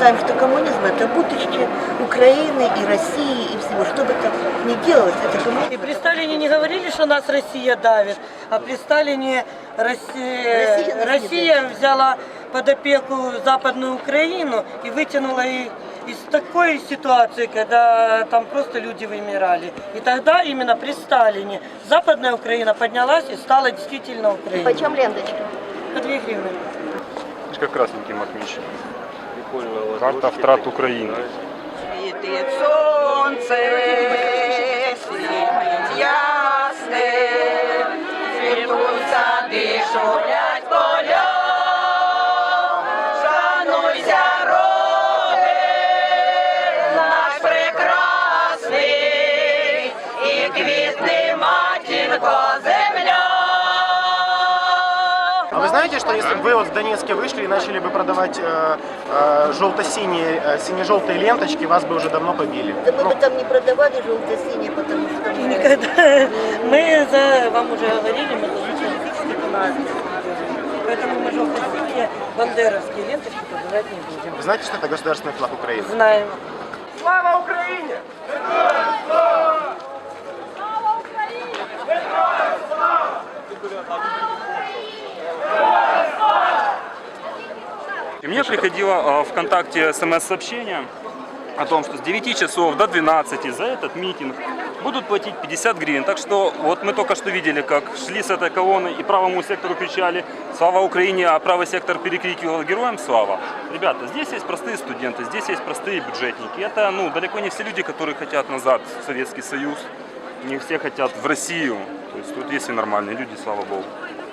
считаем, что коммунизм это будущее Украины и России и всего. Что бы там ни делалось, это коммунизм. И при Сталине не говорили, что нас Россия давит, а при Сталине Россия, Россия нас не Россия взяла под опеку Западную Украину и вытянула их из такой ситуации, когда там просто люди вымирали. И тогда именно при Сталине Западная Украина поднялась и стала действительно Украиной. Почем ленточка? По 2 гривны. Книжка красненьким отмечена. Карта втрат України. Світить сонце, світить ясне, цвітуть сади, шумлять поля. Шануйся, роде, наш прекрасний, і квітне матінко земля. А вы знаете, что если бы вы вот в Донецке вышли и начали бы продавать э, э, желто-синие, э, сине-желтые ленточки, вас бы уже давно побили? Да мы бы там не продавали желто-синее, потому что мы... Никогда. Мы за, вам уже говорили, мы за социалистическую нацию. Поэтому мы желто-синие бандеровские ленточки продавать не будем. Вы знаете, что это государственный флаг Украины? Знаем. Слава Украине! И мне приходило э, ВКонтакте смс-сообщение о том, что с 9 часов до 12 за этот митинг будут платить 50 гривен. Так что вот мы только что видели, как шли с этой колонны и правому сектору кричали «Слава Украине!», а правый сектор перекрикивал «Героям слава!». Ребята, здесь есть простые студенты, здесь есть простые бюджетники. Это ну, далеко не все люди, которые хотят назад в Советский Союз. Не все хотят в Россию. То есть тут есть и нормальные люди, слава богу.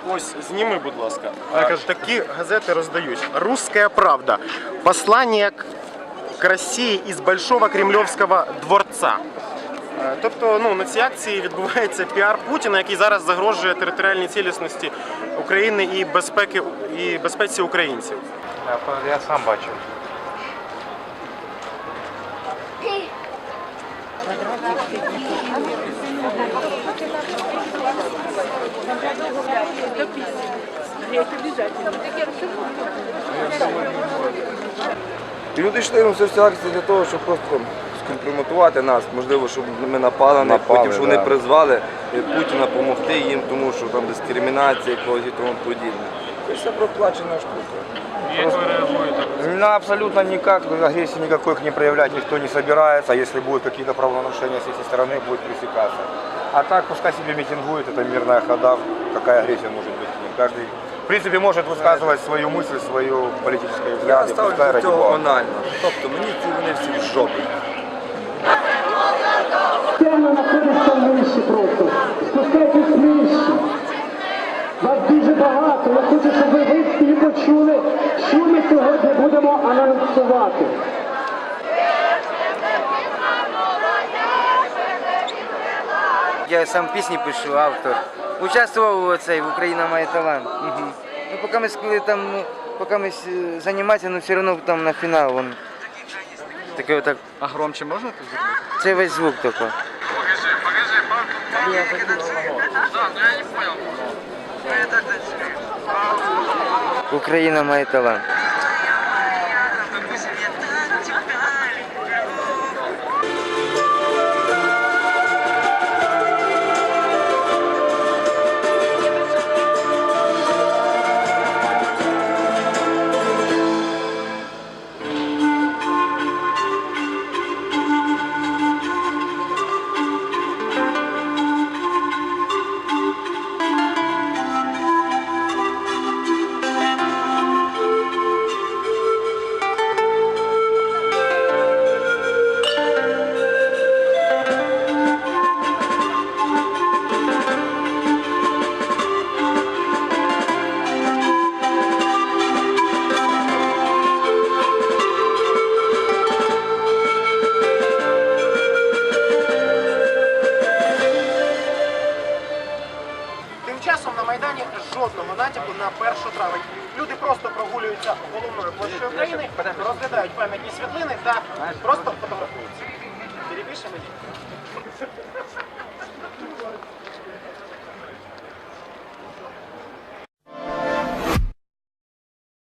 Ось, зніми, будь ласка. А, такі газети роздають. Русская правда. Послання к, Росії із Большого Кремльовського дворца. Е, Тобто ну, на цій акції відбувається піар Путіна, який зараз загрожує територіальній цілісності України і безпеки і безпеці українців. Я сам бачив. І люди йшли на для того, щоб просто скомпрометувати нас, можливо, щоб ми напали на них, Напали, потім, щоб вони да. призвали призвали Путіна допомогти їм, тому що там дискримінація якогось і тому подібне. Це все проплачена штука. Ну, абсолютно никак, агрессии никакой к ним проявлять никто не собирается. Если будут какие-то правонарушения с этой стороны, будет пресекаться. А так, пускай себе митингует, это мирная хода. Какая агрессия может быть к ним? Каждый, в принципе, может высказывать свою мысль, свою политическое Я взгляд. ставлю пускай до ради цього бога. банально. Тобто мені ці вони всі в жопі. Я хочу, щоб ви всі почули, що ми сьогодні будемо анонсувати. Я сам пісні пишу, автор. Участвував у цей в Україна має талант. Ну, поки ми коли там, ну, поки ми займатися, ну все одно там на фінал. Вон. Таке отак. А громче можно тут сделать? Це весь звук тільки. Україна має талант. Часом на Майдані жодного натяку на 1 травень. Люди просто прогулюються головною площею України, розглядають пам'ятні світлини та просто фотографуються. Перепишемо?